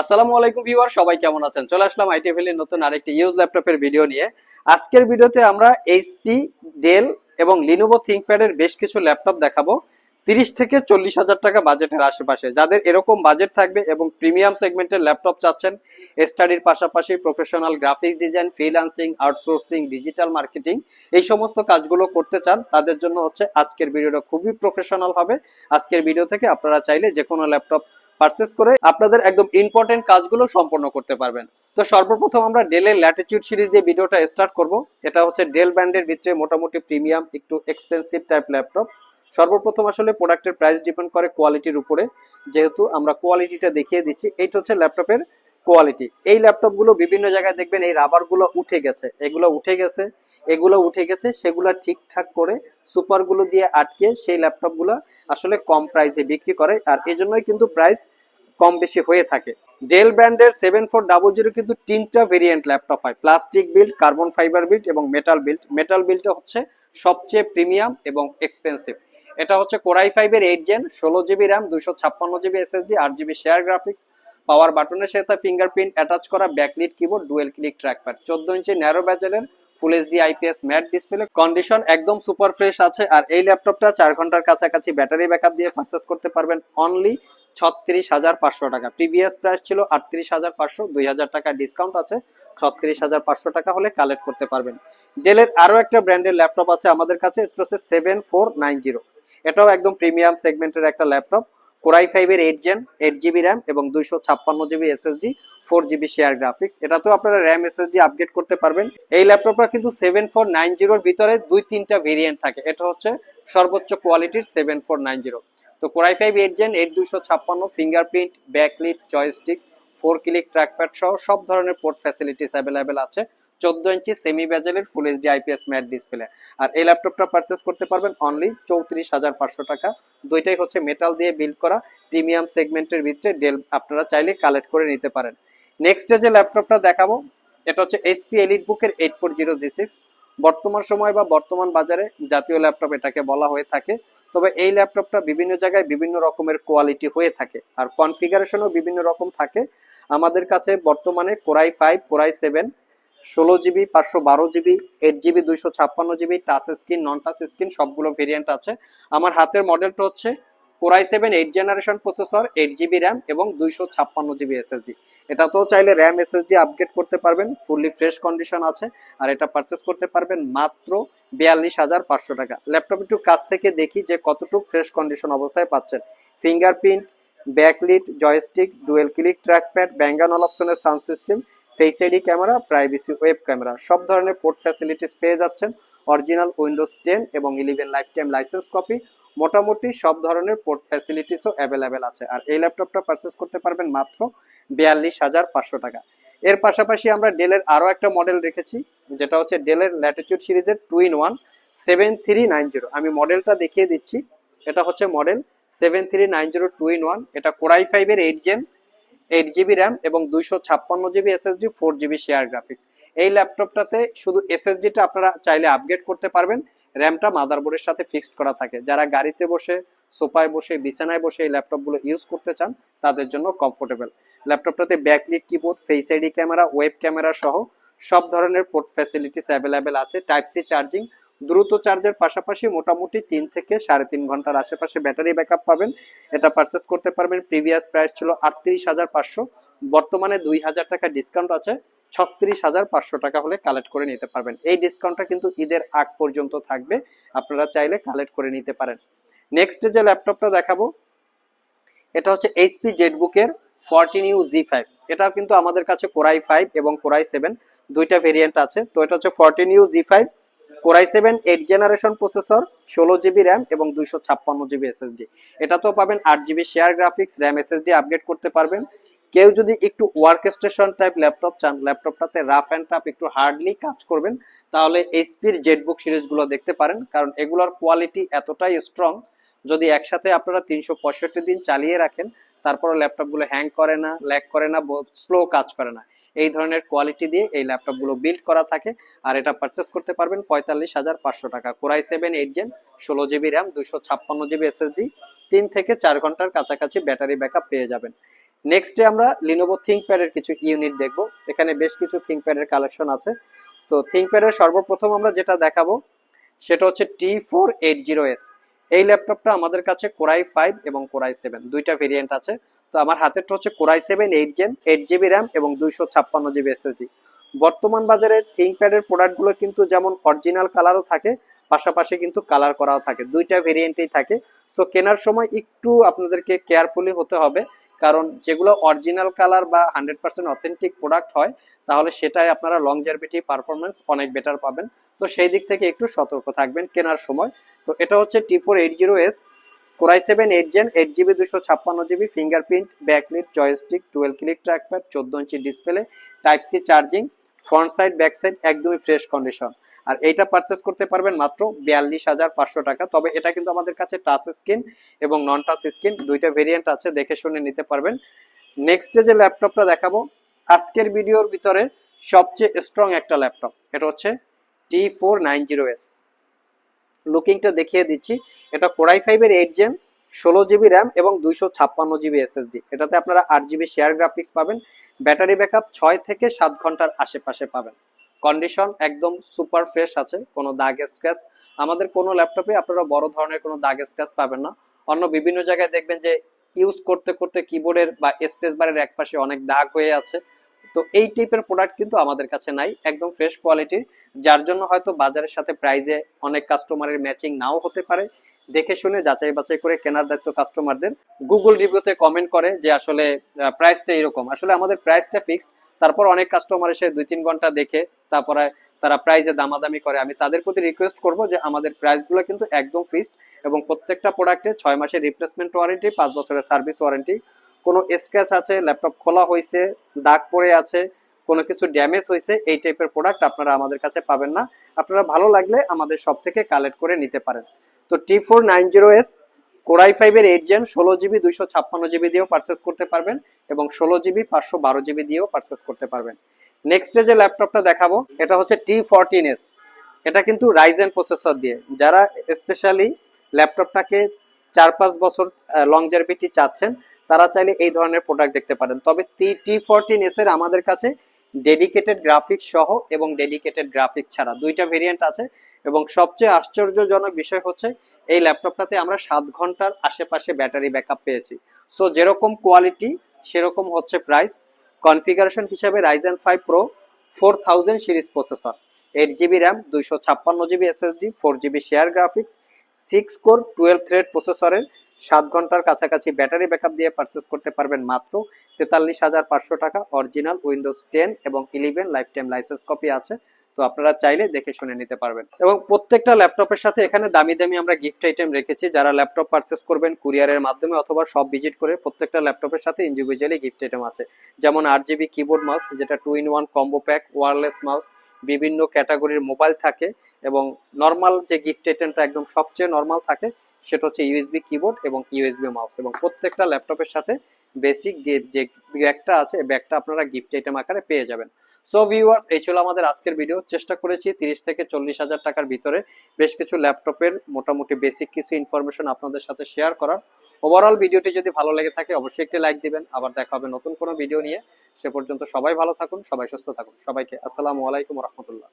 আসসালামু আলাইকুম ভিউয়ার, সবাই কেমন আছেন? চলে আসলাম আইটিএফএল এর নতুন আরেকটি ইউজ ল্যাপটপের ভিডিও নিয়ে। আজকের ভিডিওতে আমরা এইচপি ডেল এবং লিনোভো থিংকপ্যাডের বেশ কিছু ল্যাপটপ দেখাবো। তিরিশ থেকে চল্লিশ হাজার টাকা বাজেটের আশেপাশে। যাদের এরকম বাজেট থাকবে এবং প্রিমিয়াম সেগমেন্টের ল্যাপটপ চাচ্ছেন, স্টাডির পাশাপাশি professional graphics design, freelancing, outsourcing, digital marketing, এই সমস্ত কাজগুলো করতে চান, তাদের জন্য হচ্ছে আজকের ভিডিওটা খুবই প্রফেশনাল হবে। আজকের ভিডিও থেকে আপনারা চাইলে যে কোনো ল্যাপটপ পারচেস করে আপনাদের একদম ইম্পর্টেন্ট কাজগুলো সম্পন্ন করতে পারবেন। তো সর্বপ্রথম আমরা ডেলের ল্যাটিটিউড সিরিজ দিয়ে ভিডিওটা স্টার্ট করব। এটা হচ্ছে ডেল ব্র্যান্ডের ভিতরে মোটামুটি প্রিমিয়াম একটু এক্সপেন্সিভ টাইপ ল্যাপটপ সর্বপ্রথম আসলে প্রোডাক্টের প্রাইস ডিপেন্ড করে কোয়ালিটির উপরে। যেহেতু আমরা কোয়ালিটিটা দেখিয়ে দিচ্ছি এইটা হচ্ছে ল্যাপটপের কোয়ালিটি এই ল্যাপটপগুলো বিভিন্ন জায়গায় দেখবেন এই রাবারগুলো উঠে গেছে। এগুলো উঠে গেছে, এগুলো উঠে গেছে, সেগুলো ঠিকঠাক করে সুপারগুলো দিয়ে আটকে সেই ল্যাপটপগুলো আসলে কম প্রাইসে বিক্রি করে, আর এজন্যই কিন্তু প্রাইস কম বেশি হয়ে থাকে। ডেল ব্র্যান্ডের সেভেন ফোর ডাবল জিরো কিন্তু তিনটা ভেরিয়েন্ট ল্যাপটপ হয়। Plastic build carbon fibre build এবং মেটাল বিল্ড মেটাল বিল্ডটা হচ্ছে সবচেয়ে প্রিমিয়াম এবং এক্সপেন্সিভ এটা হচ্ছে কোরাই ফাইভের এইট জেন ষোলো জিবি র্যাম দুশো ছাপ্পান্ন জিবি এসএসডি আট জিবি শেয়ার গ্রাফিক্স পাওয়ার বাটনের সাথে ফিঙ্গারপ্রিন্ট অ্যাটাচ করা backlit keyboard dual click trackpad চোদ্দ inch narrow ব্যাচেলের full HD IPS matte display condition একদম সুপার ফ্রেশ আছে। আর এই ল্যাপটপটা চার ঘণ্টার কাছাকাছি ব্যাটারি ব্যাকআপ দিয়ে পারচেস করতে পারবেন অনলি ছত্রিশ হাজার পাঁচশো টাকা। প্রিভিয়াস প্রাইস ছিল আটত্রিশ হাজার পাঁচশো, দুই হাজার টাকা ডিসকাউন্ট আছে। ছত্রিশ হাজার পাঁচশো টাকা হলে কালেক্ট করতে পারবেন। ডেলের আরও একটা ব্র্যান্ডের ল্যাপটপ আছে আমাদের কাছে সেভেন ফোর নাইন জিরো এটাও একদম প্রিমিয়াম সেগমেন্টের একটা ল্যাপটপ কোরাই ফাইভের eight gen eight GB RAM এবং দুইশো ছাপ্পান্ন GB SSD four GB share graphics এটাতেও আপনারা র্যাম এসএসডি আপডেট করতে পারবেন। এই ল্যাপটপটা কিন্তু সেভেন ফোর নাইন জিরোর ভিতরে দুই তিনটা ভেরিয়েন্ট থাকে। এটা হচ্ছে সর্বোচ্চ কোয়ালিটির সেভেন ফোর নাইন জিরো তো core i five eight gen eight দুশো ছাপ্পান্ন fingerprint backlit joystick four click trackpad সহ সব ধরনের পোর্ট ফ্যাসিলিটিস অ্যাভেলেবেল আছে। চোদ্দ inch semi ব্যাজেলের full HD IPS matte display আর এই ল্যাপটপটা পারচেস করতে পারবেন অনলি চৌত্রিশ হাজার পাঁচশো টাকা। দুইটাই হচ্ছে মেটাল দিয়ে বিল্ড করা। প্রিমিয়াম সেগমেন্টের ভিতরে ডেল আপনারা চাইলে কালেক্ট করে নিতে পারেন। নেক্সট যে ল্যাপটপটা দেখাবো, এটা হচ্ছে এইচপি এলিট বুকের eight four zero G six বর্তমান সময় বা বর্তমান বাজারে জাতীয় ল্যাপটপ এটাকে বলা হয়ে থাকে। তবে এই ল্যাপটপটা বিভিন্ন জায়গায় বিভিন্ন রকমের কোয়ালিটি হয়ে থাকে। আর কনফিগারেশনও বিভিন্ন রকম থাকে। আমাদের কাছে বর্তমানে core i five core i seven ষোলো জিবি, পাঁচশো বারো জিবি এইট জিবি, দুইশো ছাপ্পান্ন GB touch screen non touch screen সবগুলো ভেরিয়েন্ট আছে। আমার হাতের মডেলটা হচ্ছে core i seven eight generation processor eight GB RAM এবং দুইশো ছাপ্পান্ন জিবি এসএসডি এটাতেও চাইলে র্যাম এসএসডি আপগ্রেড করতে পারবেন ফুললি ফ্রেশ কন্ডিশন আছে, আর এটা পারচেস করতে পারবেন মাত্র বিয়াল্লিশ হাজার পাঁচশো টাকা। ল্যাপটপ একটু কাছ থেকে দেখি যে কতটুকু ফ্রেশ কন্ডিশন অবস্থায় পাচ্ছেন। Fingerprint backlit joystick dual click trackpad ব্যাঙ্গান all অপশনের sound system face ID camera privacy web camera সব ধরনের পোর্ট ফ্যাসিলিটিস পেয়ে যাচ্ছেন। অরিজিনাল উইন্ডোজ টেন এবং eleven lifetime licence copy মোটামুটি সব ধরনের পোর্ট ফ্যাসিলিটিসও অ্যাভেলেবেল আছে। আর এই ল্যাপটপটা পারচেস করতে পারবেন মাত্র বিয়াল্লিশ হাজার পাঁচশো টাকা। এর পাশাপাশি আমরা ডেলের আরও একটা মডেল রেখেছি, যেটা হচ্ছে ডেলের ল্যাটিচিউড সিরিজের two in one seven three nine zero আমি মডেলটা দেখিয়ে দিচ্ছি। এটা হচ্ছে model seven three nine zero two in one এটা কোরাই ফাইভের eight gen eight GB RAM এবং দুইশো ছাপ্পান্ন GB SSD four GB share graphics এই ল্যাপটপটাতে শুধু এসএসডিটা আপনারা চাইলে আপগ্রেড করতে পারবেন। র্যামটা মাদারবোর্ডের সাথে ফিক্সড করা থাকে। যারা গাড়িতে বসে, সোফায় বসে, বিছানায় বসে এই ল্যাপটপগুলো ইউজ করতে চান, তাদের জন্য comfortable ল্যাপটপটাতে backlit keyboard face ID camera web camera সহ সব ধরনের পোর্ট ফ্যাসিলিটিস অ্যাভেলেবেল আছে। টাইপ সি চার্জিং দ্রুত চার্জের পাশাপাশি মোটামুটি তিন থেকে সাড়ে তিন ঘণ্টার আশেপাশে ব্যাটারি ব্যাকআপ পাবেন। এটা পারচেস করতে পারবেন। প্রিভিয়াস প্রাইস ছিল আটত্রিশ হাজার পাঁচশো। বর্তমানে দুই হাজার টাকা ডিসকাউন্ট আছে। ছত্রিশ হাজার পাঁচশো টাকা হলে কালেক্ট করে নিতে পারবেন। এই ডিসকাউন্টটা কিন্তু ঈদের আগ পর্যন্ত থাকবে। আপনারা চাইলে কালেক্ট করে নিতে পারেন। নেক্সট যে ল্যাপটপটা দেখাবো, এটা হচ্ছে এইচপি জেটবুকের ফোরটিন ইউ জি ফাইভ এটাও কিন্তু আমাদের কাছে কোরাই ফাইভ এবং কোরাই সেভেন দুইটা ভেরিয়েন্ট আছে। তো এটা হচ্ছে fourteen U G five core i seven eight generation processor ষোলো জিবি র্যাম এবং দুইশো ছাপ্পান্ন জিবি এসএসডি এটাতেও পাবেন আট GB share graphics RAM SSD upgrade করতে পারবেন। কেউ যদি একটু ওয়ার্ক স্টেশন টাইপ ল্যাপটপ চান ল্যাপটপটাতে রাফ অ্যান্ড টাফ একটু হার্ডলি কাজ করবেন, তাহলে এইচপির জেটবুক সিরিজগুলো দেখতে পারেন, কারণ এগুলোর কোয়ালিটি এতটাই স্ট্রং যদি একসাথে আপনারা তিনশো পঁয়ষট্টি দিন চালিয়ে রাখেন, তারপরে ল্যাপটপগুলো হ্যাং করে না ল্যাক করে না স্লো কাজ করে না। এই ধরনের কোয়ালিটি দিয়ে এই ল্যাপটপগুলো বিল্ড করা থাকে, আর এটা পারচেস করতে পারবেন পঁয়তাল্লিশ হাজার পাঁচশো টাকা। Core i seven eight gen ষোলো জিবি র্যাম দুশো ছাপ্পান্ন জিবি এসএসডি তিন থেকে চার ঘণ্টার কাছাকাছি ব্যাটারি ব্যাকআপ পেয়ে যাবেন। নেক্সটে আমরা লিনোভো থিঙ্কপ্যাডের কিছু ইউনিট দেখব। এখানে বেশ কিছু থিঙ্কপ্যাডের কালেকশন আছে। তো থিঙ্কপ্যাডের সর্বপ্রথম আমরা যেটা দেখাবো, সেটা হচ্ছে T four eight zero S এই ল্যাপটপটা আমাদের কাছে কোরাই ফাইভ এবং কোরাই সেভেন দুইটা ভেরিয়েন্ট আছে। তো আমার হাতেরটা হচ্ছে core i seven eight gen eight GB RAM এবং দুইশো ছাপ্পান্ন জিবি এসএসডি বর্তমান বাজারে থিঙ্কপ্যাডের প্রোডাক্টগুলো কিন্তু যেমন অরিজিনাল কালারও থাকে, পাশাপাশি কিন্তু কালার করাও থাকে। দুইটা ভেরিয়েন্টেই থাকে। সো কেনার সময় একটু আপনাদেরকে কেয়ারফুলি হতে হবে। কারণ যেগুলো অরিজিনাল কালার বা হান্ড্রেড পার্সেন্ট অথেন্টিক প্রোডাক্ট হয়, তাহলে সেটাই আপনারা লং জার্ভিটি পারফরমেন্স অনেক বেটার পাবেন। তো সেই দিক থেকে একটু সতর্ক থাকবেন কেনার সময়। তো এটা হচ্ছে T four eight zero S core i seven eight gen eight GB দুশো ছাপ্পান্ন GB fingerprint backlit joystick twelve click trackpad চোদ্দ inch display type C charging front side back side একদমই ফ্রেশ কন্ডিশন আর এইটা পারচেস করতে পারবেন মাত্র বিয়াল্লিশ হাজার পাঁচশো টাকা। তবে এটা কিন্তু আমাদের কাছে টাচ স্ক্রিন এবং নন টাচ স্ক্রিন দুইটা ভেরিয়েন্ট আছে, দেখে শুনে নিতে পারবেন। নেক্সটে যে ল্যাপটপটা দেখাবো, আজকের ভিডিওর ভিতরে সবচেয়ে স্ট্রং একটা ল্যাপটপ এটা হচ্ছে T four nine zero S লুকিংটা দেখিয়ে দিচ্ছি, এটা কোরাই ফাইভের এইট জেন ষোলো জিবি র্যাম এবং দুইশো ছাপ্পান্ন জিবি এসএসডি এটাতে আপনারা আট জিবি শেয়ার গ্রাফিক্স পাবেন ব্যাটারি ব্যাকআপ ছয় থেকে সাত ঘণ্টার আশেপাশে পাবেন। কন্ডিশন একদম সুপার ফ্রেশ আছে, কোনো দাগ স্ক্র্যাচ আমাদের কোনো ল্যাপটপে আপনারা বড় ধরনের কোনো দাগ স্ক্র্যাচ পাবেন না। অন্য বিভিন্ন জায়গায় দেখবেন যে ইউজ করতে করতে কিবোর্ডের বা স্পেস বারের একপাশে অনেক দাগ হয়ে আছে। তো এই টাইপের প্রোডাক্ট কিন্তু আমাদের কাছে নাই, একদম ফ্রেশ কোয়ালিটির যার জন্য হয়তো বাজারের সাথে প্রাইজে অনেক কাস্টমারের ম্যাচিং নাও হতে পারে। দেখে শুনে যাচাই বাছাই করে কেনার দায়িত্ব কাস্টমারদের গুগল রিভিউতে কমেন্ট করে যে আসলে প্রাইসটা এরকম। আসলে আমাদের প্রাইসটা ফিক্সড তারপর অনেক কাস্টমার এসে দুই তিন ঘণ্টা দেখে, তারপরে তারা প্রাইজে দামাদামি করে। আমি তাদের প্রতি রিকোয়েস্ট করব যে আমাদের প্রাইসগুলো কিন্তু একদম ফিক্সড এবং প্রত্যেকটা প্রোডাক্টে ছয় মাসের রিপ্লেসমেন্ট ওয়ারেন্টি পাঁচ বছরের সার্ভিস ওয়ারেন্টি কোনো স্ক্র্যাচ আছে ল্যাপটপ খোলা হয়েছে দাগ পড়ে আছে, কোনো কিছু ড্যামেজ হয়েছে এই টাইপের প্রোডাক্ট আপনারা আমাদের কাছে পাবেন না। আপনারা ভালো লাগলে আমাদের সব থেকে কালেক্ট করে নিতে পারেন। তো T four nine zero S core i ফাইভের এইট জেন ষোলো জিবি দুইশো ছাপ্পান্ন জিবি দিয়েও পারচেস করতে পারবেন এবং ষোলো জিবি পাঁচশো বারো জিবি দিয়েও পারচেস করতে পারবেন। নেক্সটে যে ল্যাপটপটা দেখাবো, এটা হচ্ছে টি ফোরটিন এস এটা কিন্তু রাইজেন প্রসেসর দিয়ে। যারা স্পেশালি ল্যাপটপটাকে চার পাঁচ বছর লংজারভিটি চাচ্ছেন, তারা চাইলে এই ধরনের প্রোডাক্ট দেখতে পারেন। তবে টি টি ফোরটিন এস এর আমাদের কাছে ডেডিকেটেড গ্রাফিক্স সহ এবং ডেডিকেটেড গ্রাফিক্স ছাড়া দুইটা ভেরিয়েন্ট আছে। এবং সবচেয়ে আশ্চর্যজনক বিষয় হচ্ছে এই ল্যাপটপটাতে আমরা সাত ঘণ্টার আশেপাশে ব্যাটারি ব্যাকআপ পেয়েছি। সো যেরকম কোয়ালিটি সেরকম হচ্ছে প্রাইস কনফিগারেশন হিসাবে Ryzen five pro four thousand series processor eight GB RAM দুইশো ছাপ্পান্ন GB SSD four GB share graphics six core twelve thread প্রসেসরের সাত ঘণ্টার কাছাকাছি ব্যাটারি ব্যাকআপ দিয়ে পারচেস করতে পারবেন মাত্র তেতাল্লিশ হাজার পাঁচশো টাকা। অরিজিনাল উইন্ডোজ টেন এবং eleven lifetime licence copy আছে। তো আপনারা চাইলে দেখে শুনে নিতে পারবেন। এবং প্রত্যেকটা ল্যাপটপের সাথে এখানে দামি দামি আমরা গিফট আইটেম রেখেছি। যারা ল্যাপটপ পারচেস করবেন কুরিয়ারের মাধ্যমে অথবা সব ভিজিট করে প্রত্যেকটা ল্যাপটপের সাথে ইন্ডিভিজুয়ালি গিফট আইটেম আছে। যেমন আট জিবি কিবোর্ড মাউস যেটা two in one combo pack wireless mouse বিভিন্ন ক্যাটাগরির মোবাইল থাকে এবং নর্মাল যে গিফট আইটেমটা একদম সবচেয়ে নর্মাল থাকে, সেটা হচ্ছে ইউএসবি কিবোর্ড এবং ইউএসবি মাউস এবং প্রত্যেকটা ল্যাপটপের সাথে বেসিক যে ব্যাগটা আছে ব্যাগটা আপনারা গিফট আইটেম আকারে পেয়ে যাবেন। সো ভিউয়ার্স এই ছিল আমাদের আজকের ভিডিও চেষ্টা করেছি তিরিশ থেকে চল্লিশ হাজার টাকার ভিতরে। বেশ কিছু ল্যাপটপের মোটামুটি বেসিক কিছু ইনফরমেশন আপনাদের সাথে শেয়ার করার। ওভারঅল ভিডিওটি যদি ভালো লেগে থাকে, অবশ্যই একটি লাইক দিবেন। আবার দেখা হবে নতুন কোনো ভিডিও নিয়ে। সে পর্যন্ত সবাই ভালো থাকুন, সবাই সুস্থ থাকুন। সবাইকে আসসালামু আলাইকুম রহমতুল্লাহ।